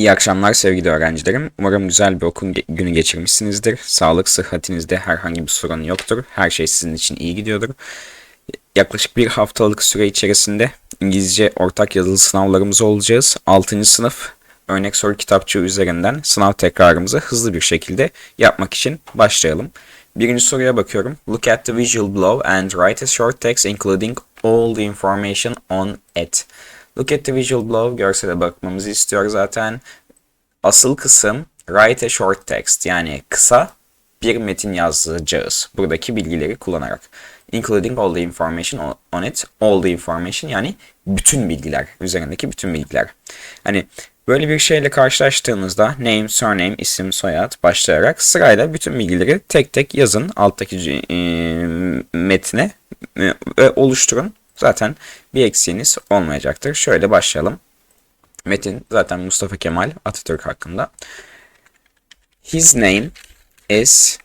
İyi akşamlar sevgili öğrencilerim. Umarım güzel bir okul günü geçirmişsinizdir. Sağlık, sıhhatinizde herhangi bir sorun yoktur. Her şey sizin için iyi gidiyordur. Yaklaşık bir haftalık süre içerisinde İngilizce ortak yazılı sınavlarımız olacağız. 6. sınıf örnek soru kitapçığı üzerinden sınav tekrarımızı hızlı bir şekilde yapmak için başlayalım. Birinci soruya bakıyorum. Look at the visual below and write a short text including all the information on it. Look at the visual below görsele bakmamızı istiyor zaten. Asıl kısım write a short text yani kısa bir metin yazacağız. Buradaki bilgileri kullanarak. Including all the information on- it. All the information yani bütün bilgiler. Üzerindeki bütün bilgiler. Hani böyle bir şeyle karşılaştığınızda name, surname, isim, soyad başlayarak sırayla bütün bilgileri tek tek yazın alttaki e, metne ve oluşturun. Zaten bir eksiğiniz olmayacaktır. Şöyle başlayalım. Metin zaten Mustafa Kemal Atatürk hakkında. His name is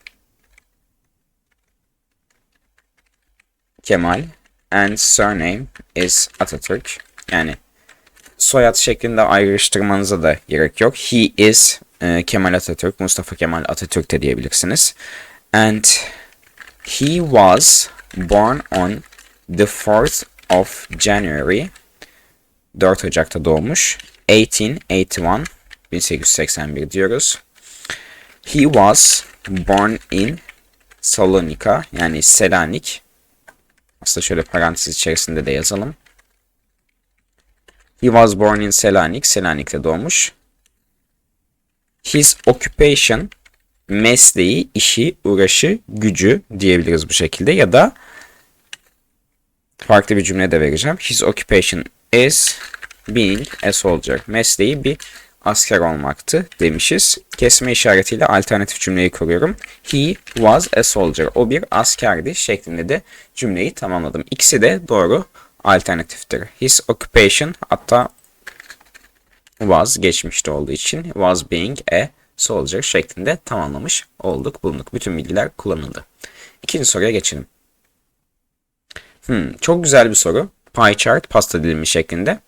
Kemal and surname is Atatürk. Yani soyad şeklinde ayrıştırmanıza da gerek yok. He is e, Kemal Atatürk, Mustafa Kemal Atatürk de diyebilirsiniz. And he was born on the 4th of January 4 Ocak'ta doğmuş. 1881 1881 diyoruz. He was born in Salonika yani Selanik. Aslında şöyle parantez içerisinde de yazalım. He was born in Selanik. Selanik'te doğmuş. His occupation mesleği, işi, uğraşı, gücü diyebiliriz bu şekilde ya da farklı bir cümle de vereceğim. His occupation is being a soldier. Mesleği bir asker olmaktı demişiz. Kesme işaretiyle alternatif cümleyi kuruyorum. He was a soldier. O bir askerdi şeklinde de cümleyi tamamladım. İkisi de doğru alternatiftir. His occupation hatta was geçmişte olduğu için was being a soldier şeklinde tamamlamış olduk bulunduk. Bütün bilgiler kullanıldı. İkinci soruya geçelim. Hmm, çok güzel bir soru. Pie chart pasta dilimi şeklinde.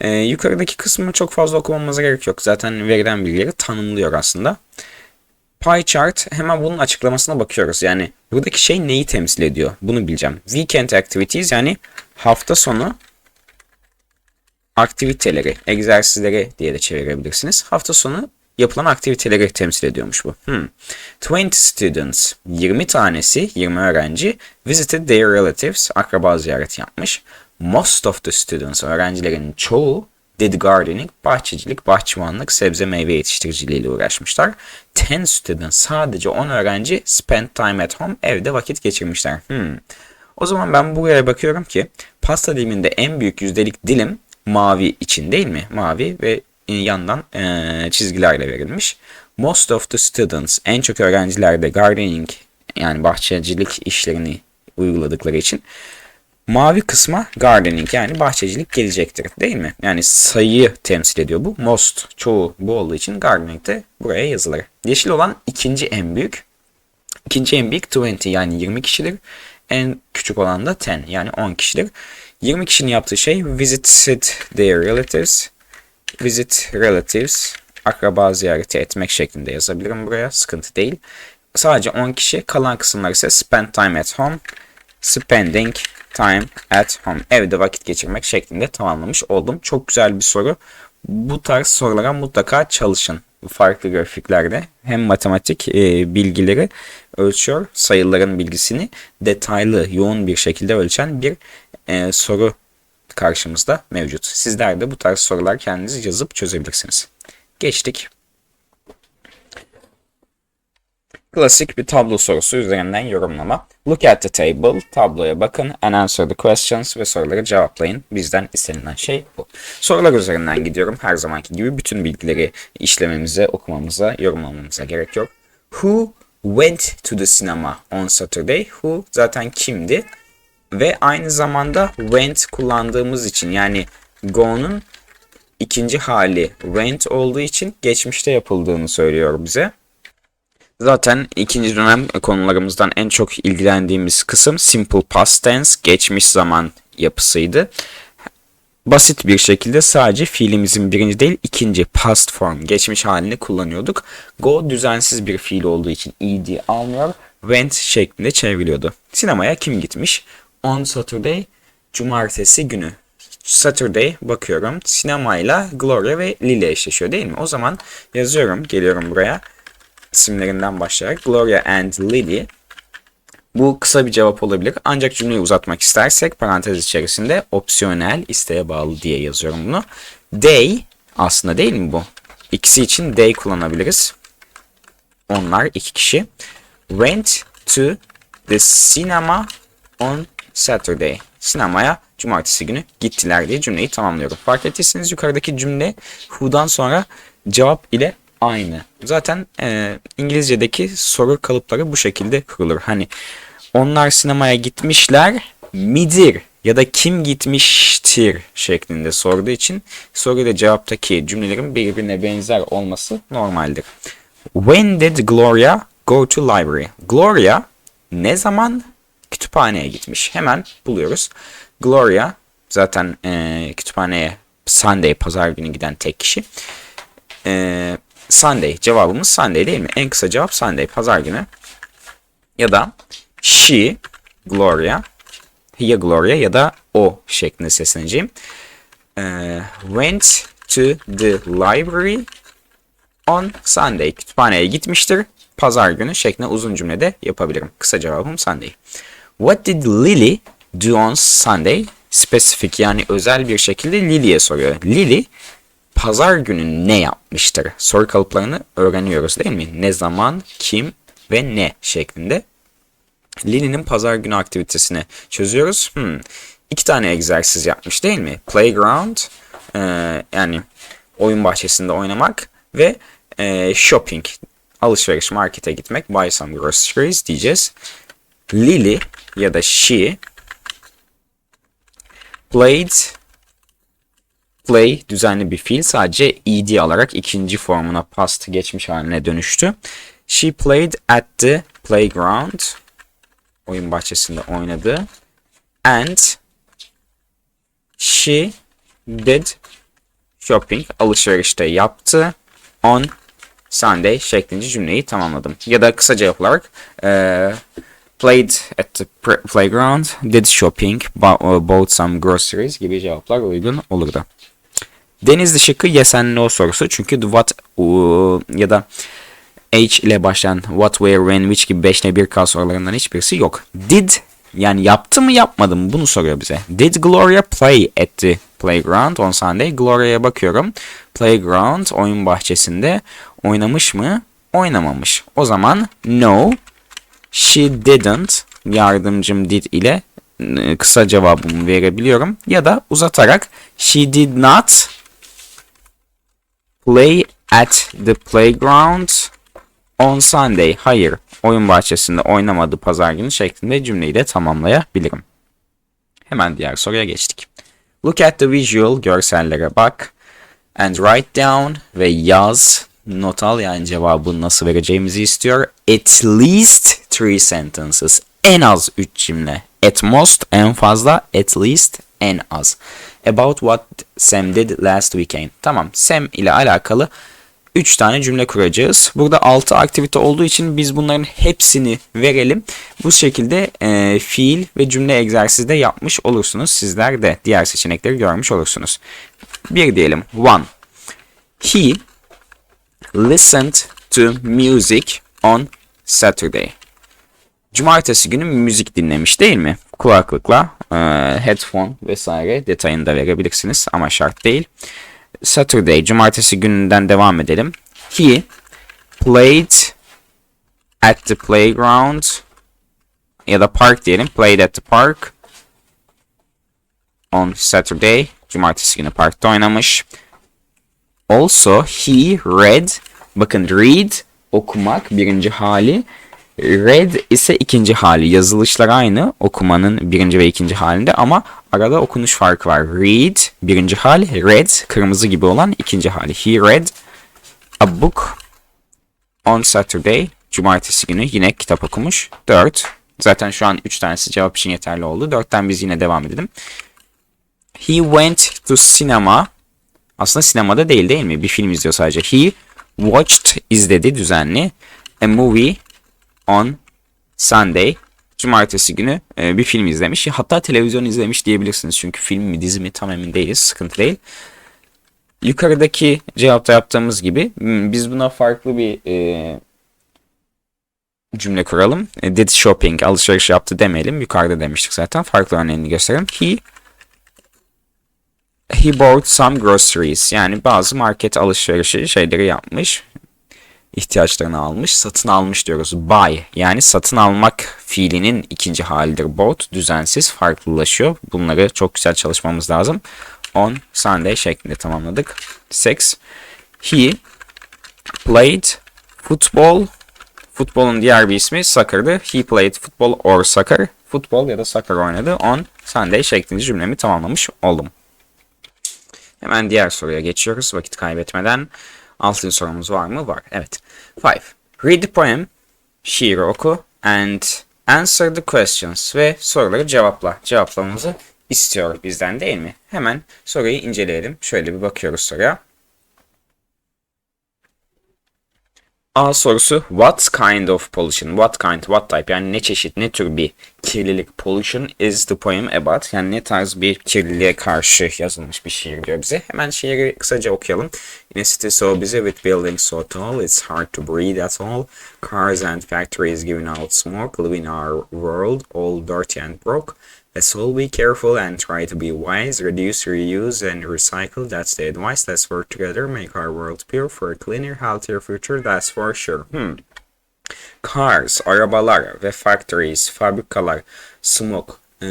Ee, yukarıdaki kısmı çok fazla okumamıza gerek yok. Zaten verilen bilgileri tanımlıyor aslında. Pie chart hemen bunun açıklamasına bakıyoruz. Yani buradaki şey neyi temsil ediyor? Bunu bileceğim. Weekend activities yani hafta sonu aktiviteleri, egzersizleri diye de çevirebilirsiniz. Hafta sonu yapılan aktiviteleri temsil ediyormuş bu. Hmm. 20 students, 20 tanesi, 20 öğrenci visited their relatives, akraba ziyareti yapmış. Most of the students, öğrencilerin çoğu did gardening, bahçecilik, bahçıvanlık, sebze meyve yetiştiriciliğiyle uğraşmışlar. 10 students, sadece 10 öğrenci spent time at home, evde vakit geçirmişler. Hmm. O zaman ben buraya bakıyorum ki pasta diliminde en büyük yüzdelik dilim mavi için değil mi? Mavi ve yandan e, çizgilerle verilmiş. Most of the students, en çok öğrenciler de gardening yani bahçecilik işlerini uyguladıkları için mavi kısma gardening yani bahçecilik gelecektir değil mi? Yani sayıyı temsil ediyor bu. Most, çoğu bu olduğu için gardening de buraya yazılır. Yeşil olan ikinci en büyük. İkinci en büyük 20 yani 20 kişidir. En küçük olan da 10 yani 10 kişidir. 20 kişinin yaptığı şey visited their relatives. Visit relatives. Akraba ziyareti etmek şeklinde yazabilirim buraya. Sıkıntı değil. Sadece 10 kişi. Kalan kısımlar ise spend time at home. Spending time at home. Evde vakit geçirmek şeklinde tamamlamış oldum. Çok güzel bir soru. Bu tarz sorulara mutlaka çalışın. Farklı grafiklerde hem matematik e, bilgileri ölçüyor, sayıların bilgisini detaylı, yoğun bir şekilde ölçen bir e, soru karşımızda mevcut. Sizler de bu tarz sorular kendiniz yazıp çözebilirsiniz. Geçtik. Klasik bir tablo sorusu üzerinden yorumlama. Look at the table. Tabloya bakın and answer the questions ve soruları cevaplayın. Bizden istenilen şey bu. Sorular üzerinden gidiyorum. Her zamanki gibi bütün bilgileri işlememize, okumamıza, yorumlamamıza gerek yok. Who went to the cinema on Saturday? Who zaten kimdi? Ve aynı zamanda went kullandığımız için yani go'nun ikinci hali went olduğu için geçmişte yapıldığını söylüyor bize. Zaten ikinci dönem konularımızdan en çok ilgilendiğimiz kısım simple past tense, geçmiş zaman yapısıydı. basit bir şekilde sadece fiilimizin birinci değil ikinci past form geçmiş halini kullanıyorduk. Go düzensiz bir fiil olduğu için ed almıyor. Went şeklinde çevriliyordu. Sinemaya kim gitmiş? On Saturday cumartesi günü. Saturday bakıyorum sinemayla Gloria ve Lily eşleşiyor değil mi? O zaman yazıyorum geliyorum buraya isimlerinden başlayarak Gloria and Lily bu kısa bir cevap olabilir. Ancak cümleyi uzatmak istersek parantez içerisinde opsiyonel isteğe bağlı diye yazıyorum bunu. They aslında değil mi bu? İkisi için they kullanabiliriz. Onlar iki kişi. Went to the cinema on Saturday. Sinemaya cumartesi günü gittiler diye cümleyi tamamlıyorum. Fark ettiyseniz yukarıdaki cümle who'dan sonra cevap ile aynı. Zaten e, İngilizce'deki soru kalıpları bu şekilde kurulur. Hani onlar sinemaya gitmişler midir ya da kim gitmiştir şeklinde sorduğu için soru ile cevaptaki cümlelerin birbirine benzer olması normaldir. When did Gloria go to library? Gloria ne zaman kütüphaneye gitmiş? Hemen buluyoruz. Gloria zaten e, kütüphaneye Sunday pazar günü giden tek kişi. E, Sunday cevabımız Sunday değil mi? En kısa cevap Sunday pazar günü. Ya da she Gloria ya Gloria ya da o şeklinde sesleneceğim. E, went to the library on Sunday. Kütüphaneye gitmiştir. Pazar günü şeklinde uzun cümlede yapabilirim. Kısa cevabım Sunday. What did Lily do on Sunday? Spesifik yani özel bir şekilde Lily'ye soruyor. Lily pazar günü ne yapmıştır? Soru kalıplarını öğreniyoruz değil mi? Ne zaman, kim ve ne şeklinde. Lily'nin pazar günü aktivitesini çözüyoruz. Hmm. İki tane egzersiz yapmış değil mi? Playground e, yani oyun bahçesinde oynamak ve e, shopping alışveriş markete gitmek buy some groceries diyeceğiz. Lily ya da she played play düzenli bir fiil sadece ed alarak ikinci formuna past geçmiş haline dönüştü. She played at the playground oyun bahçesinde oynadı. And she did shopping alışverişte yaptı on Sunday şeklinde cümleyi tamamladım. Ya da kısaca olarak e, played at the playground, did shopping, bought some groceries gibi cevaplar uygun olurdu. Denizli şıkkı yes and no sorusu. Çünkü what uh, ya da H ile başlayan what, where, when, which gibi 5 ile 1K sorularından hiçbirisi yok. Did yani yaptı mı yapmadı mı bunu soruyor bize. Did Gloria play at the playground on Sunday? Gloria'ya bakıyorum. Playground oyun bahçesinde oynamış mı? Oynamamış. O zaman no she didn't yardımcım did ile ıı, kısa cevabımı verebiliyorum. Ya da uzatarak she did not play at the playground on Sunday. Hayır, oyun bahçesinde oynamadı pazar günü şeklinde cümleyi de tamamlayabilirim. Hemen diğer soruya geçtik. Look at the visual, görsellere bak. And write down ve yaz. Not al yani cevabı nasıl vereceğimizi istiyor. At least three sentences. En az 3 cümle. At most en fazla. At least en az. About what Sam did last weekend. Tamam Sam ile alakalı 3 tane cümle kuracağız. Burada 6 aktivite olduğu için biz bunların hepsini verelim. Bu şekilde e, fiil ve cümle egzersizi de yapmış olursunuz. Sizler de diğer seçenekleri görmüş olursunuz. Bir diyelim. One. He listened to music on Saturday. Cumartesi günü müzik dinlemiş değil mi? Kulaklıkla, e, headphone vesaire detayını da verebilirsiniz ama şart değil. Saturday, cumartesi gününden devam edelim. He played at the playground ya da park diyelim. Played at the park on Saturday. Cumartesi günü parkta oynamış. Also he read bakın read okumak birinci hali Read ise ikinci hali. Yazılışlar aynı okumanın birinci ve ikinci halinde ama arada okunuş farkı var. Read birinci hali, read kırmızı gibi olan ikinci hali. He read a book on Saturday. Cumartesi günü yine kitap okumuş. 4. Zaten şu an 3 tanesi cevap için yeterli oldu. 4'ten biz yine devam edelim. He went to cinema. Aslında sinemada değil değil mi? Bir film izliyor sadece. He watched izledi düzenli. A movie on Sunday. Cumartesi günü e, bir film izlemiş. Hatta televizyon izlemiş diyebilirsiniz. Çünkü film mi dizi mi tam emin değiliz. Sıkıntı değil. Yukarıdaki cevapta yaptığımız gibi hmm, biz buna farklı bir e, cümle kuralım. E, did shopping alışveriş yaptı demeyelim. Yukarıda demiştik zaten. Farklı örneğini gösterelim. He he bought some groceries. Yani bazı market alışverişi şeyleri yapmış. ihtiyaçlarını almış. Satın almış diyoruz. Buy yani satın almak fiilinin ikinci halidir. Bought düzensiz farklılaşıyor. Bunları çok güzel çalışmamız lazım. On Sunday şeklinde tamamladık. Six. He played football Futbolun diğer bir ismi soccer'dı. He played football or soccer. Futbol ya da soccer oynadı. On Sunday şeklinde cümlemi tamamlamış oldum. Hemen diğer soruya geçiyoruz vakit kaybetmeden. Altıncı sorumuz var mı? Var. Evet. Five. Read the poem. Şiiri oku. And answer the questions. Ve soruları cevapla. Cevaplamamızı istiyor bizden değil mi? Hemen soruyu inceleyelim. Şöyle bir bakıyoruz soruya. A sorusu what kind of pollution? What kind, what type? Yani ne çeşit, ne tür bir kirlilik? Pollution is the poem about. Yani ne tarz bir kirliliğe karşı yazılmış bir şiir diyor bize. Hemen şiiri kısaca okuyalım. In a city so busy with buildings so tall, it's hard to breathe at all. Cars and factories giving out smoke, living our world all dirty and broke. Let's all be careful and try to be wise, reduce, reuse, and recycle. That's the advice. Let's work together, make our world pure for a cleaner, healthier future. That's for sure. Hmm. Cars, arabalar ve factories, fabrikalar, smoke, e,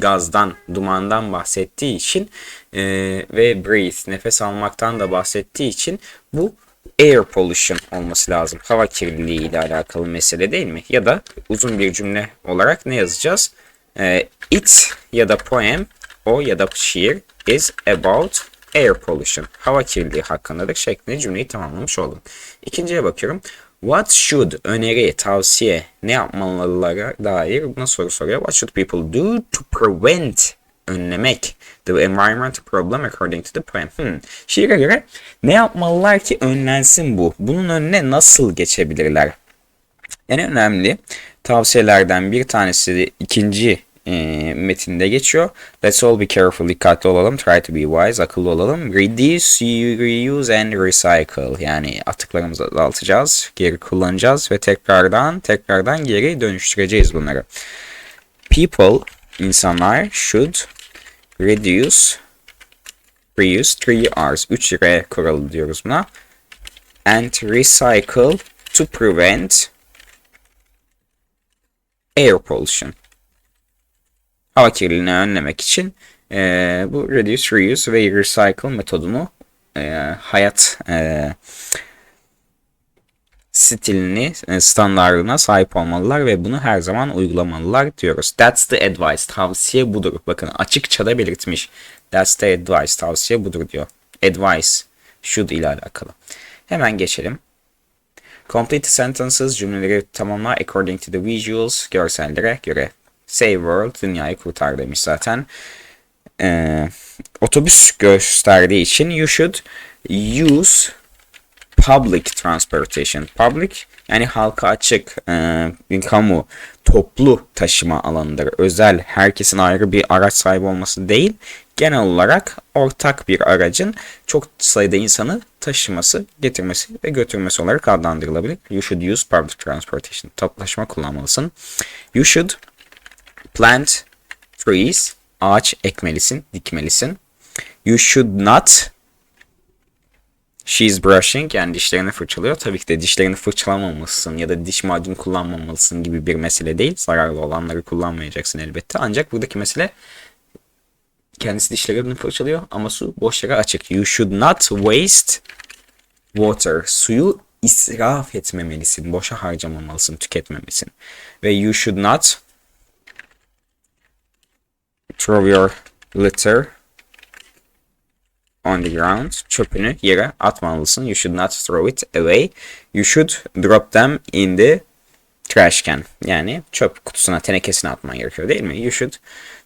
gazdan, dumandan bahsettiği için e, ve breathe, nefes almaktan da bahsettiği için bu air pollution olması lazım. Hava kirliliği ile alakalı mesele değil mi? Ya da uzun bir cümle olarak ne yazacağız? E, it ya da poem, o ya da şiir is about air pollution. Hava kirliliği hakkındadır şeklinde cümleyi tamamlamış oldum. İkinciye bakıyorum. What should öneri, tavsiye, ne yapmalılara dair buna soru soruyor. What should people do to prevent önlemek the environmental problem according to the poem. Hmm. Şiire göre ne yapmalılar ki önlensin bu? Bunun önüne nasıl geçebilirler? En önemli tavsiyelerden bir tanesi ikinci e, metinde geçiyor. Let's all be careful, dikkatli olalım. Try to be wise, akıllı olalım. Reduce, reuse and recycle. Yani atıklarımızı azaltacağız, geri kullanacağız ve tekrardan tekrardan geri dönüştüreceğiz bunları. People, insanlar should reduce, reuse, 3 R's, 3 R kuralı diyoruz buna. And recycle to prevent air pollution hava kirliliğini önlemek için e, bu reduce, reuse ve recycle metodunu e, hayat e, stilini, e, standartına sahip olmalılar ve bunu her zaman uygulamalılar diyoruz. That's the advice. Tavsiye budur. Bakın açıkça da belirtmiş. That's the advice. Tavsiye budur diyor. Advice. Should ile alakalı. Hemen geçelim. Complete sentences cümleleri tamamla according to the visuals görsellere göre. Save World dünyayı kurtar demiş zaten. Ee, otobüs gösterdiği için you should use public transportation. Public yani halka açık, e, kamu, toplu taşıma alanıdır. Özel, herkesin ayrı bir araç sahibi olması değil, genel olarak ortak bir aracın çok sayıda insanı taşıması, getirmesi ve götürmesi olarak adlandırılabilir. You should use public transportation. Toplu taşıma kullanmalısın. You should Plant trees. Ağaç ekmelisin, dikmelisin. You should not She's brushing yani dişlerini fırçalıyor. Tabii ki de dişlerini fırçalamamalısın ya da diş macunu kullanmamalısın gibi bir mesele değil. Zararlı olanları kullanmayacaksın elbette. Ancak buradaki mesele kendisi dişlerini fırçalıyor ama su boş yere açık. You should not waste water. Suyu israf etmemelisin. Boşa harcamamalısın, tüketmemelisin. Ve you should not throw your litter on the ground. Çöpünü yere atmamalısın. You should not throw it away. You should drop them in the trash can. Yani çöp kutusuna, tenekesine atman gerekiyor değil mi? You should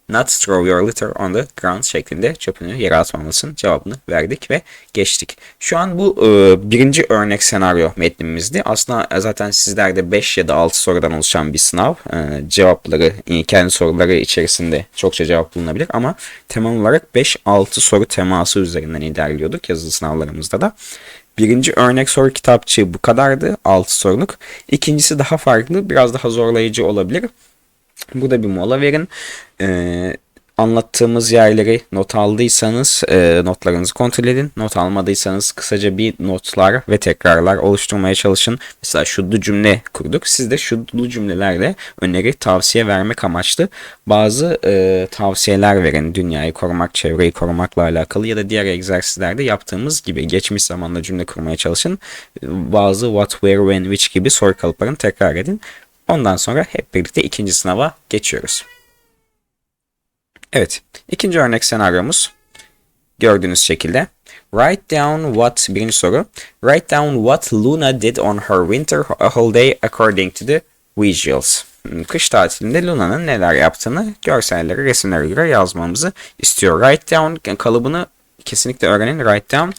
Not throw your litter on the ground şeklinde çöpünü yere atmamalısın cevabını verdik ve geçtik. Şu an bu e, birinci örnek senaryo metnimizdi. Aslında zaten sizlerde 5 ya da 6 sorudan oluşan bir sınav. E, cevapları e, kendi soruları içerisinde çokça cevap bulunabilir ama temel olarak 5-6 soru teması üzerinden ilerliyorduk yazılı sınavlarımızda da. Birinci örnek soru kitapçığı bu kadardı. 6 soruluk. İkincisi daha farklı. Biraz daha zorlayıcı olabilir. Burada bir mola verin. Ee, anlattığımız yerleri not aldıysanız e, notlarınızı kontrol edin. Not almadıysanız kısaca bir notlar ve tekrarlar oluşturmaya çalışın. Mesela şudlu cümle kurduk. Siz de şudlu cümlelerle öneri, tavsiye vermek amaçlı bazı e, tavsiyeler verin. Dünyayı korumak, çevreyi korumakla alakalı ya da diğer egzersizlerde yaptığımız gibi geçmiş zamanda cümle kurmaya çalışın. Bazı what, where, when, which gibi soru kalıplarını tekrar edin. Ondan sonra hep birlikte ikinci sınava geçiyoruz. Evet, ikinci örnek senaryomuz gördüğünüz şekilde. Write down what, birinci soru. Write down what Luna did on her winter holiday according to the visuals. Hmm, Kış tatilinde Luna'nın neler yaptığını görselleri, resimlere göre yazmamızı istiyor. Write down kalıbını kesinlikle öğrenin. Write down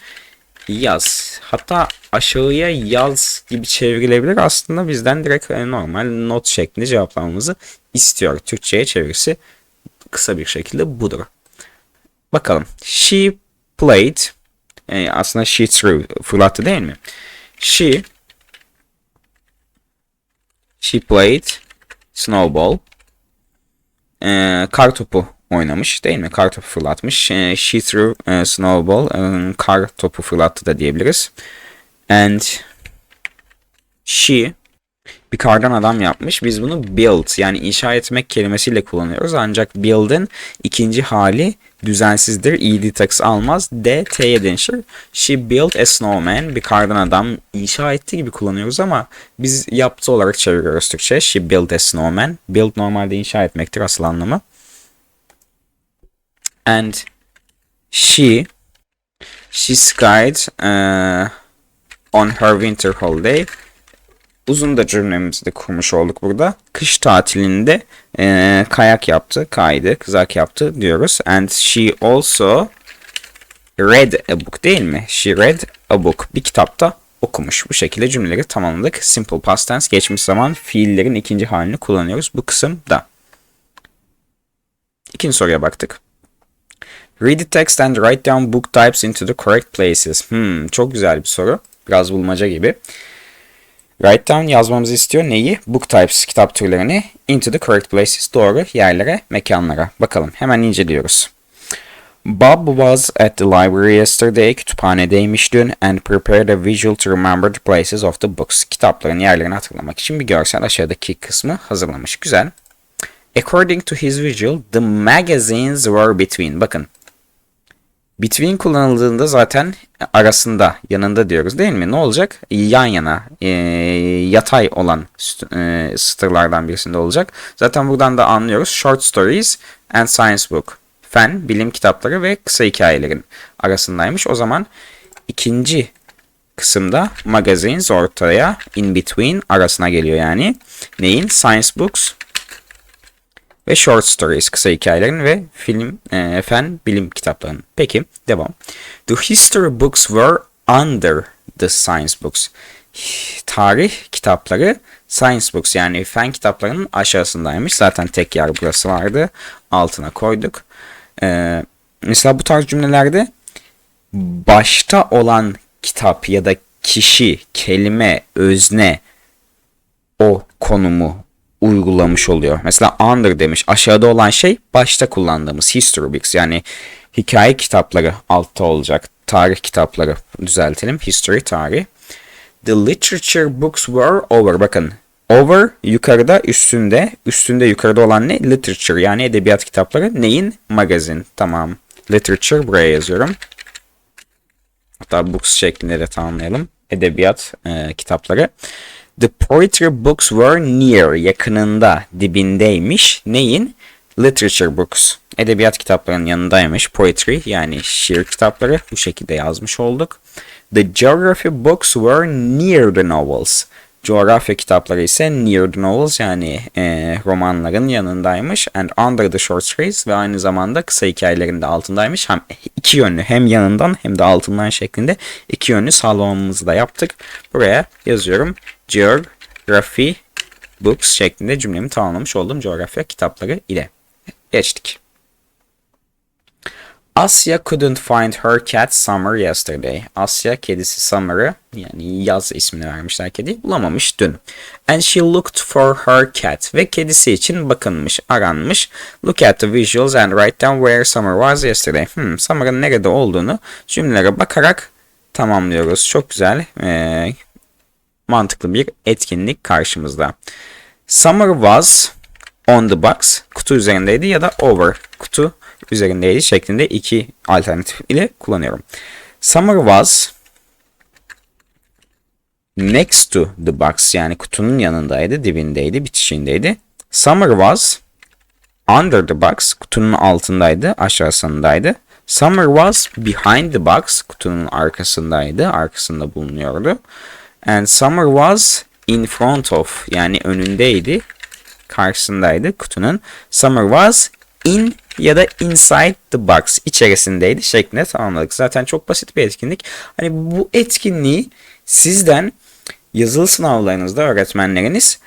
yaz. Hatta aşağıya yaz gibi çevrilebilir. Aslında bizden direkt e, normal not şeklinde cevaplamamızı istiyor. Türkçe'ye çevirisi kısa bir şekilde budur. Bakalım. She played yani aslında she threw fırlattı değil mi? She she played snowball ee, kar topu oynamış değil mi? Kar topu fırlatmış. Ee, she threw e, snowball e, kar topu fırlattı da diyebiliriz. And she bir kardan adam yapmış. Biz bunu build yani inşa etmek kelimesiyle kullanıyoruz. Ancak build'in ikinci hali düzensizdir. ed takıs almaz. D T'ye dönüşür. She built a snowman. Bir kardan adam inşa etti gibi kullanıyoruz ama biz yaptı olarak çeviriyoruz Türkçe. She built a snowman. Build normalde inşa etmektir asıl anlamı. And she she skied uh, on her winter holiday uzun da cümlemizi de kurmuş olduk burada. Kış tatilinde e, kayak yaptı, kaydı, kızak yaptı diyoruz. And she also read a book değil mi? She read a book. Bir kitapta okumuş. Bu şekilde cümleleri tamamladık. Simple past tense geçmiş zaman fiillerin ikinci halini kullanıyoruz bu kısımda. İkinci soruya baktık. Read the text and write down book types into the correct places. Hmm, çok güzel bir soru. Biraz bulmaca gibi. Write down yazmamızı istiyor. Neyi? Book types, kitap türlerini. Into the correct places, doğru yerlere, mekanlara. Bakalım hemen inceliyoruz. Bob was at the library yesterday. Kütüphanedeymiş dün and prepared a visual to remember the places of the books. Kitapların yerlerini hatırlamak için bir görsel aşağıdaki kısmı hazırlamış. Güzel. According to his visual, the magazines were between. Bakın Between kullanıldığında zaten arasında, yanında diyoruz değil mi? Ne olacak? Yan yana, e, yatay olan e, satırlardan birisinde olacak. Zaten buradan da anlıyoruz. Short stories and science book. Fen, bilim kitapları ve kısa hikayelerin arasındaymış. O zaman ikinci kısımda magazines ortaya in between arasına geliyor yani. Neyin? Science books ve short stories kısa hikayelerin ve film, e, fen, bilim kitaplarının. Peki devam. The history books were under the science books. Tarih kitapları science books yani fen kitaplarının aşağısındaymış. Zaten tek yer burası vardı. Altına koyduk. Ee, mesela bu tarz cümlelerde başta olan kitap ya da kişi, kelime, özne o konumu uygulamış oluyor. Mesela under demiş. Aşağıda olan şey başta kullandığımız history books yani hikaye kitapları altta olacak. Tarih kitapları düzeltelim. History tarih. The literature books were over. Bakın over yukarıda üstünde. Üstünde yukarıda olan ne? Literature yani edebiyat kitapları. Neyin? Magazin. Tamam. Literature buraya yazıyorum. Hatta books şeklinde de tamamlayalım. Edebiyat e, kitapları. The poetry books were near, yakınında, dibindeymiş. Neyin? Literature books. Edebiyat kitaplarının yanındaymış. Poetry yani şiir kitapları. Bu şekilde yazmış olduk. The geography books were near the novels. Coğrafya kitapları ise near the novels yani e, romanların yanındaymış. And under the short stories ve aynı zamanda kısa hikayelerin de altındaymış. Hem iki yönlü hem yanından hem de altından şeklinde iki yönlü sağlamamızı da yaptık. Buraya yazıyorum. Geography books şeklinde cümlemi tamamlamış oldum coğrafya kitapları ile. Geçtik. Asya couldn't find her cat Summer yesterday. Asya kedisi Summer'ı yani yaz ismini vermişler kedi bulamamış dün. And she looked for her cat ve kedisi için bakınmış, aranmış. Look at the visuals and write down where Summer was yesterday. Hmm, Summer'ın nerede olduğunu cümlelere bakarak tamamlıyoruz. Çok güzel, ee, mantıklı bir etkinlik karşımızda. Summer was on the box kutu üzerindeydi ya da over kutu üzerindeydi şeklinde iki alternatif ile kullanıyorum. Summer was next to the box yani kutunun yanındaydı, dibindeydi, bitişindeydi. Summer was under the box kutunun altındaydı, aşağısındaydı. Summer was behind the box kutunun arkasındaydı, arkasında bulunuyordu. And Summer was in front of yani önündeydi, karşısındaydı kutunun. Summer was in ya da inside the box içerisindeydi şeklinde tamamladık. Zaten çok basit bir etkinlik. Hani bu etkinliği sizden yazılı sınavlarınızda öğretmenleriniz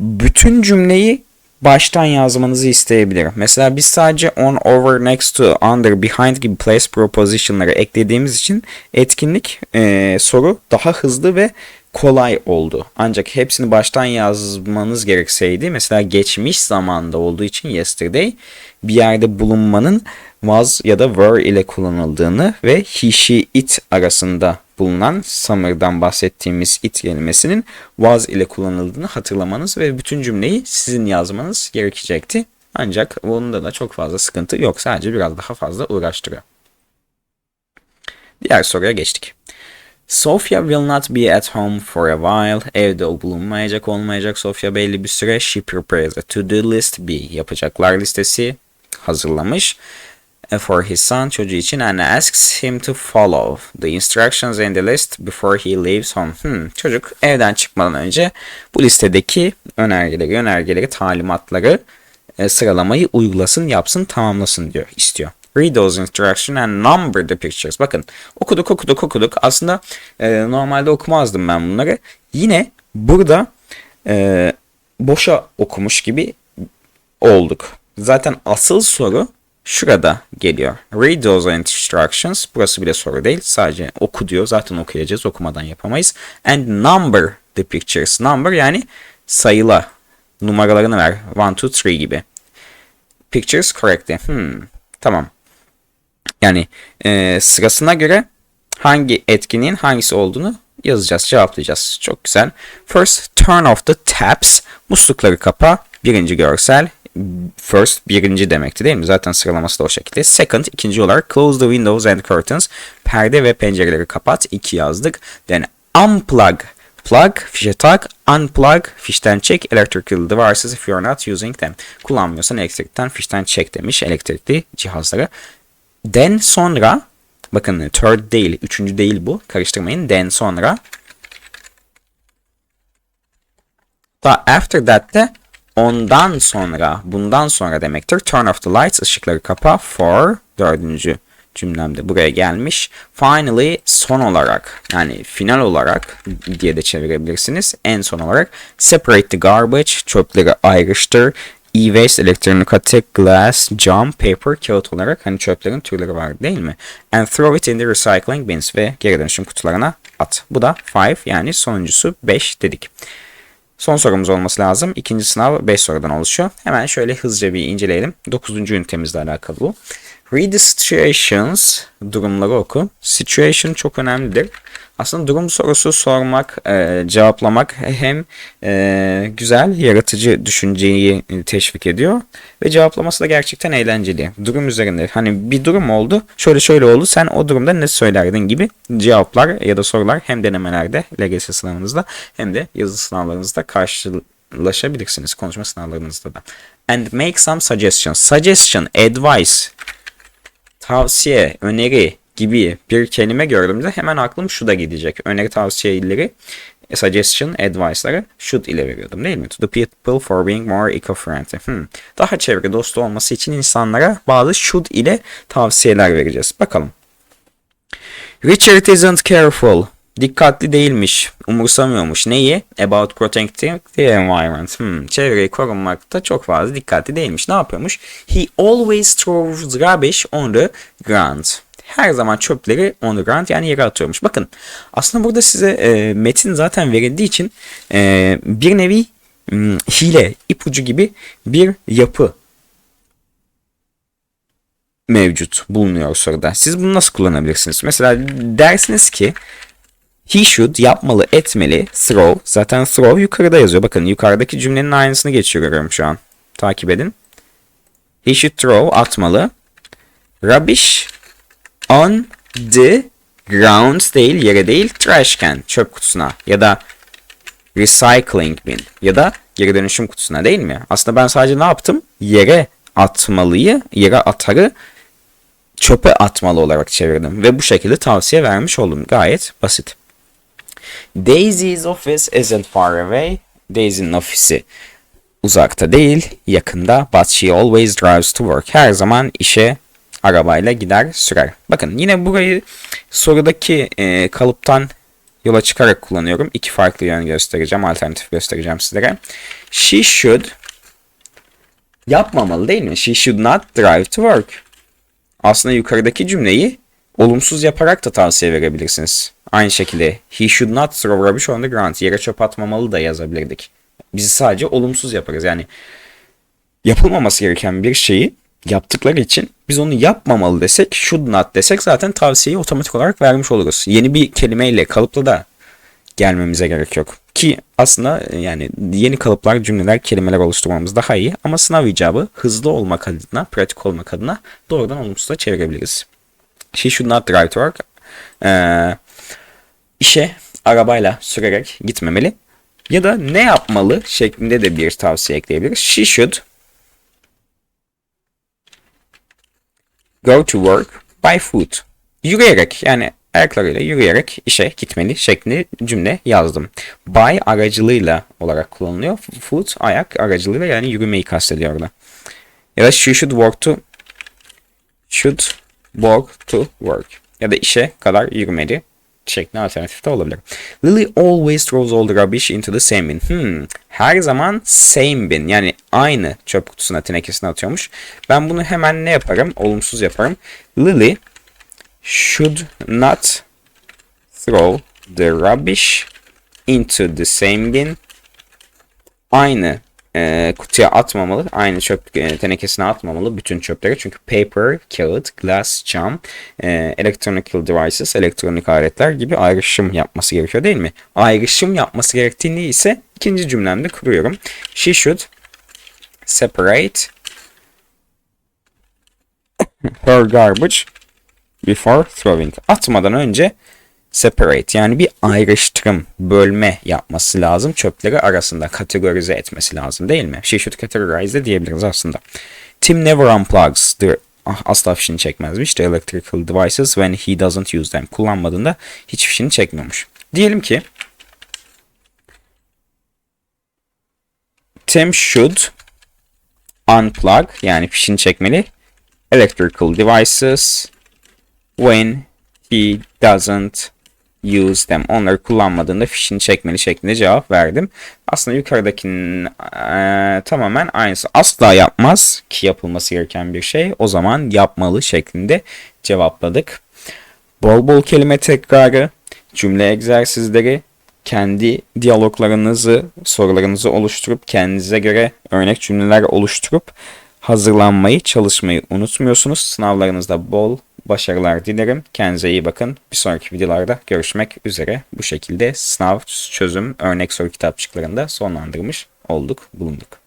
bütün cümleyi baştan yazmanızı isteyebilir. Mesela biz sadece on, over, next to, under, behind gibi place proposition'ları eklediğimiz için etkinlik e, soru daha hızlı ve kolay oldu. Ancak hepsini baştan yazmanız gerekseydi mesela geçmiş zamanda olduğu için yesterday bir yerde bulunmanın was ya da were ile kullanıldığını ve he, she, it arasında bulunan summer'dan bahsettiğimiz it kelimesinin was ile kullanıldığını hatırlamanız ve bütün cümleyi sizin yazmanız gerekecekti. Ancak bunda da çok fazla sıkıntı yok. Sadece biraz daha fazla uğraştırıyor. Diğer soruya geçtik. Sofia will not be at home for a while. Evde o bulunmayacak olmayacak Sofia belli bir süre. She prepares a to-do list. Bir yapacaklar listesi hazırlamış for his son çocuğu için and asks him to follow the instructions in the list before he leaves home. Hmm, çocuk evden çıkmadan önce bu listedeki önergeleri, önergeleri, talimatları e, sıralamayı uygulasın, yapsın, tamamlasın diyor, istiyor. Read those instructions and number the pictures. Bakın okuduk okuduk okuduk. Aslında e, normalde okumazdım ben bunları. Yine burada e, boşa okumuş gibi olduk. Zaten asıl soru şurada geliyor. Read those instructions. Burası bile soru değil. Sadece oku diyor. Zaten okuyacağız. Okumadan yapamayız. And number the pictures. Number yani sayıla. Numaralarını ver. 1, 2, 3 gibi. Pictures correctly. Hmm. Tamam. Yani e, sırasına göre hangi etkinliğin hangisi olduğunu yazacağız, cevaplayacağız. Çok güzel. First, turn off the taps. Muslukları kapa. Birinci görsel. First birinci demekti değil mi? Zaten sıralaması da o şekilde. Second ikinci olarak close the windows and curtains. Perde ve pencereleri kapat. İki yazdık. Then unplug. Plug, fişe tak, unplug, fişten çek, electrical devices if you're not using them. Kullanmıyorsan elektrikten fişten çek demiş elektrikli cihazları. Then sonra bakın third değil, üçüncü değil bu. Karıştırmayın. Then sonra da after that de ondan sonra, bundan sonra demektir. Turn off the lights, ışıkları kapa for dördüncü cümlemde buraya gelmiş. Finally son olarak yani final olarak diye de çevirebilirsiniz. En son olarak separate the garbage, çöpleri ayrıştır. E-waste, elektronik atık, glass, cam, paper, kağıt olarak hani çöplerin türleri var değil mi? And throw it in the recycling bins ve geri dönüşüm kutularına at. Bu da 5 yani sonuncusu 5 dedik. Son sorumuz olması lazım. İkinci sınav 5 sorudan oluşuyor. Hemen şöyle hızlıca bir inceleyelim. 9. ünitemizle alakalı bu. Read the situations. Durumları oku. Situation çok önemlidir. Aslında durum sorusu sormak, e, cevaplamak hem e, güzel, yaratıcı düşünceyi teşvik ediyor ve cevaplaması da gerçekten eğlenceli. Durum üzerinde hani bir durum oldu, şöyle şöyle oldu, sen o durumda ne söylerdin gibi cevaplar ya da sorular hem denemelerde, LGS sınavınızda hem de yazılı sınavlarınızda karşılaşabilirsiniz, konuşma sınavlarınızda da. And make some suggestions. Suggestion, advice, tavsiye, öneri gibi bir kelime gördüğümde hemen aklım şu da gidecek. Öneri tavsiyeleri suggestion, advice'ları should ile veriyordum değil mi? To the people for being more eco-friendly. Hmm. Daha çevre dostu olması için insanlara bazı should ile tavsiyeler vereceğiz. Bakalım. Richard isn't careful. Dikkatli değilmiş, umursamıyormuş. Neyi? About protecting the environment. Hmm, çevreyi korunmakta çok fazla dikkatli değilmiş. Ne yapıyormuş? He always throws rubbish on the ground. Her zaman çöpleri on ground yani yere atıyormuş. Bakın aslında burada size e, metin zaten verildiği için e, bir nevi hile, ipucu gibi bir yapı mevcut bulunuyor soruda. Siz bunu nasıl kullanabilirsiniz? Mesela dersiniz ki He should yapmalı, etmeli, throw. Zaten throw yukarıda yazıyor. Bakın yukarıdaki cümlenin aynısını geçiriyorum şu an. Takip edin. He should throw atmalı. Rubbish on the ground değil, yere değil, trash can, çöp kutusuna ya da recycling bin ya da geri dönüşüm kutusuna değil mi? Aslında ben sadece ne yaptım? Yere atmalıyı, yere atarı çöpe atmalı olarak çevirdim ve bu şekilde tavsiye vermiş oldum. Gayet basit. Daisy's office isn't far away. Daisy'nin ofisi uzakta değil, yakında. But she always drives to work. Her zaman işe arabayla gider, sürer. Bakın yine burayı sorudaki e, kalıptan yola çıkarak kullanıyorum. İki farklı yön göstereceğim, alternatif göstereceğim sizlere. She should yapmamalı değil mi? She should not drive to work. Aslında yukarıdaki cümleyi olumsuz yaparak da tavsiye verebilirsiniz. Aynı şekilde he should not throw rubbish on the ground. Yere çöp atmamalı da yazabilirdik. Biz sadece olumsuz yaparız. Yani yapılmaması gereken bir şeyi yaptıkları için biz onu yapmamalı desek, should not desek zaten tavsiyeyi otomatik olarak vermiş oluruz. Yeni bir kelimeyle kalıpla da gelmemize gerek yok. Ki aslında yani yeni kalıplar, cümleler, kelimeler oluşturmamız daha iyi. Ama sınav icabı hızlı olmak adına, pratik olmak adına doğrudan olumsuza çevirebiliriz. She should not drive to work. Ee, işe arabayla sürerek gitmemeli. Ya da ne yapmalı şeklinde de bir tavsiye ekleyebiliriz. She should go to work by foot. Yürüyerek yani ayaklarıyla yürüyerek işe gitmeli şeklinde cümle yazdım. By aracılığıyla olarak kullanılıyor. Foot ayak aracılığıyla yani yürümeyi kastediyor orada. Ya da she should walk to should walk to work. Ya da işe kadar yürümeli şeklinde alternatif de olabilir. Lily always throws all the rubbish into the same bin. Hmm, her zaman same bin yani aynı çöp kutusuna tenekesine atıyormuş. Ben bunu hemen ne yaparım? Olumsuz yaparım. Lily should not throw the rubbish into the same bin. Aynı e, kutuya atmamalı. Aynı çöp e, tenekesine atmamalı bütün çöpleri. Çünkü paper, kağıt, glass, cam, e, electronic devices, elektronik aletler gibi ayrışım yapması gerekiyor değil mi? Ayrışım yapması gerektiğini ise ikinci cümlemde kuruyorum. She should separate her garbage before throwing. Atmadan önce separate yani bir ayrıştırım, bölme yapması lazım. Çöpleri arasında kategorize etmesi lazım değil mi? She should categorize diyebiliriz aslında. Tim never unplugs the ah, asla fişini çekmezmiş. The electrical devices when he doesn't use them. Kullanmadığında hiç fişini çekmiyormuş. Diyelim ki Tim should unplug yani fişini çekmeli electrical devices when he doesn't use them. Onları kullanmadığında fişini çekmeli şeklinde cevap verdim. Aslında yukarıdakinin e, tamamen aynısı. Asla yapmaz ki yapılması gereken bir şey. O zaman yapmalı şeklinde cevapladık. Bol bol kelime tekrarı, cümle egzersizleri, kendi diyaloglarınızı, sorularınızı oluşturup kendinize göre örnek cümleler oluşturup hazırlanmayı, çalışmayı unutmuyorsunuz. Sınavlarınızda bol başarılar dilerim. Kendinize iyi bakın. Bir sonraki videolarda görüşmek üzere. Bu şekilde sınav çözüm örnek soru kitapçıklarında sonlandırmış olduk, bulunduk.